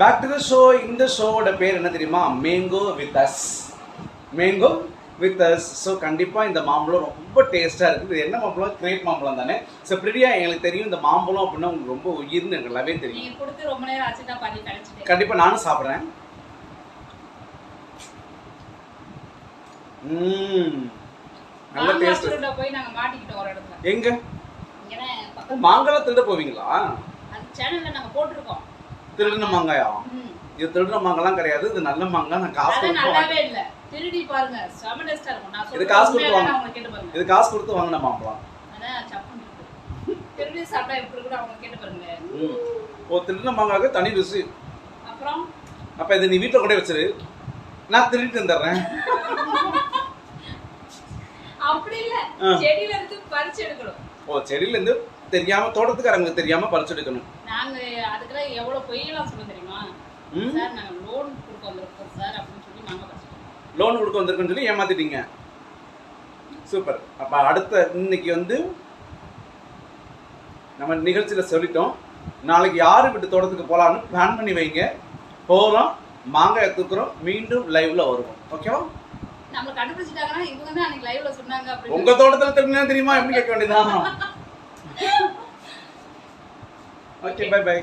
Back to the show இந்த ஷோவோட பேர் என்ன தெரியுமா? Mango with us mango with us so கண்டிப்பாக இந்த மாம்பழம் ரொம்ப டேஸ்ட்டாக இருக்குது. இது என்ன மாம்பழம்? கிரேப் மாம்பழம் தானே. ஸோ பிரியா எங்களுக்கு தெரியும் இந்த மாம்பழம் அப்படின்னா உங்களுக்கு ரொம்ப உயிர்னு எனக்கு நல்லாவே தெரியும். கண்டிப்பாக நானும் சாப்பிட்றேன். நல்ல டேஸ்ட் போய் நாங்க மாட்டிக்கிட்டோம் ஒரு இடத்துல. எங்க? மாங்காய் திருட போவீங்களா? சேனல்ல நாங்க போட்டிருக்கோம். திருடின மாங்காயா. இது திருடுற மாங்காய்லாம் கிடையாது. இது நல்ல மாங்காய் நான் காசு கொடுத்து பாருங்க. இது காசு கொடுத்து வாங்க. இது காசு கொடுத்து வாங்கின மாம்பழம் திருடி சாப்பிட்டா எப்படி இருக்குன்னு அவங்க கேட்டு பாருங்க. ஓ திருடின மாங்காய்க்கு தனி ருசி. அப்புறம்? அப்ப இது நீ வீட்டில் போய் வச்சிரு. நான் திருடிட்டு வந்துடுறேன். அப்படி இல்ல. செடியில இருந்து பறிச்சு எடுக்கணும். ஓ செடியிலேருந்து தெரியாம தோட்டத்துக்காரங்களுக்கு தெரியாம பறிச்சு எடுக்கணும். நாங்க அதுக்கெல்லாம் எவ்வளவு பொய்யெல்லாம் சொல்ல தெரியுமா? ம்? சார் நாங்க லோன் கொடுக்க வந்திருக்கோம் சார் அப்படின்னு சொல்லி நாங்க லோன் கொடுக்க வந்திருக்குன்னு சொல்லி ஏமாத்திட்டீங்க. சூப்பர் அப்ப அடுத்த இன்னைக்கு வந்து நம்ம நிகழ்ச்சியில சொல்லிட்டோம். நாளைக்கு யாரு வீட்டு தோட்டத்துக்கு போலாம்னு பிளான் பண்ணி வைங்க. போறோம் மாங்காய் தூக்குறோம் மீண்டும் லைவ்ல வருவோம். ஓகேவா நம்மள கண்டுபிடிச்சிட்டாங்கன்னா இவங்க தான் அன்னைக்கு லைவ்ல சொன்னாங்க அப்படின்னு. உங்க தோட்டத்துல தெரியுமா தெரியுமா? எப்படி கேட்க வேண்டியதான் ஓகே பை பை